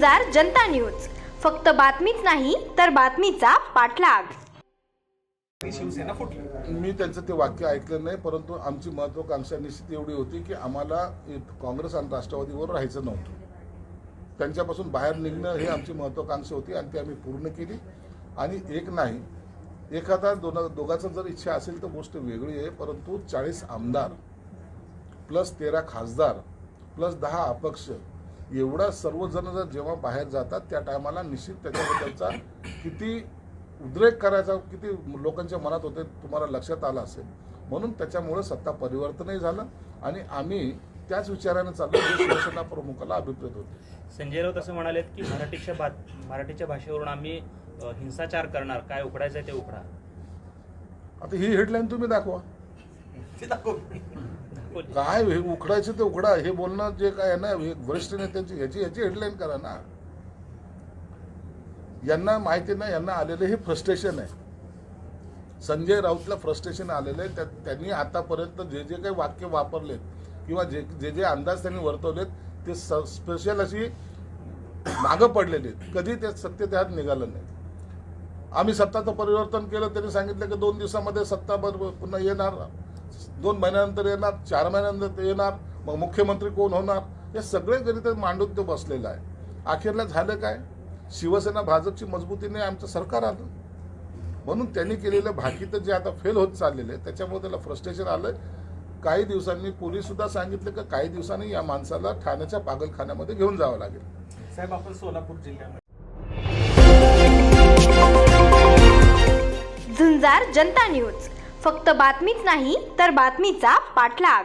झुंजार जनता news. फक्त बातमीच नाही तर बातमीचा पाठलाग. ती शिवसेना फुटली. मी त्यांचं ते वाक्य ऐकलं नाही परंतु आमची महत्वाकांक्षा निश्चित एवढी होती की आम्हाला काँग्रेस आणि राष्ट्रवादीवर राहायचं नव्हतं. त्यांच्यापासून बाहेर निघणं हे आमची महत्वाकांक्षा होती आणि ती आम्ही पूर्ण केली. आणि एक नाही एखादा दोन दोघांचा जर इच्छा असेल तर गोष्ट वेगळी आहे परंतु चाळीस आमदार प्लस तेरा खासदार प्लस दहा अपक्ष एवढा सर्वजण जर जेव्हा बाहेर जातात त्या टायमाला निश्चित त्याच्याबद्दलचा किती उद्रेक करायचा किती लोकांच्या मनात होते तुम्हाला लक्षात आलं असेल. म्हणून त्याच्यामुळे सत्ता परिवर्तनही झालं आणि आम्ही त्याच विचाराने चाललो जे शिवसेना प्रमुखाला अभिप्रेत होते. संजय राऊत असं म्हणालेत की मराठीच्या बात मराठीच्या भाषेवरून आम्ही अ, हिंसाचार करणार. काय उकडायचं आहे ते उकडा आता ही हेडलाईन तुम्ही दाखवा. ते दाखव. दाखवली. काय हे उखडायचं ते उखडा. हे बोलणं जे काय आहे ना हे वरिष्ठ नेत्यांची ह्याची ह्याची हेडलाईन करा ना. यांना माहिती नाही यांना आलेलं हे फ्रस्ट्रेशन आहे. संजय राऊतला फ्रस्ट्रेशन आलेलं आहे. त्या- त्यांनी आतापर्यंत जे जे काही वाक्य वापरलेत किंवा जे जे जे अंदाज त्यांनी वर्तवलेत ते स्पेशल अशी मागं पडलेले कधी ते सत्य त्यात निघालं नाही. आम्ही सत्ताचं परिवर्तन केलं त्यांनी सांगितलं की दोन दिवसामध्ये सत्ता बरोबर पुन्हा येणार. दोन महिन्यानंतर येणार चार महिन्यानंतर येणार मग मुख्यमंत्री कोण होणार? हे सगळे गणित मांडून तो बसलेला आहे. अखेरला झालं काय? शिवसेना भाजपची मजबूतीने आमचं सरकार आलं. म्हणून त्यांनी केलेलं भाकीत जे आता फेल होत चाललेलं आहे त्याच्यामुळे त्याला फ्रस्ट्रेशन आलं काही दिवसांनी पोलीस सुद्धा सांगितलं की काही दिवसांनी या माणसाला ठाण्याच्या पागलखान्यामध्ये घेऊन जावं लागेल. साहेब आपण सोलापूर जिल्ह्यामध्ये झुंजार जनता न्यूज. फक्त बातमीच नाही तर बातमीचा पाठलाग.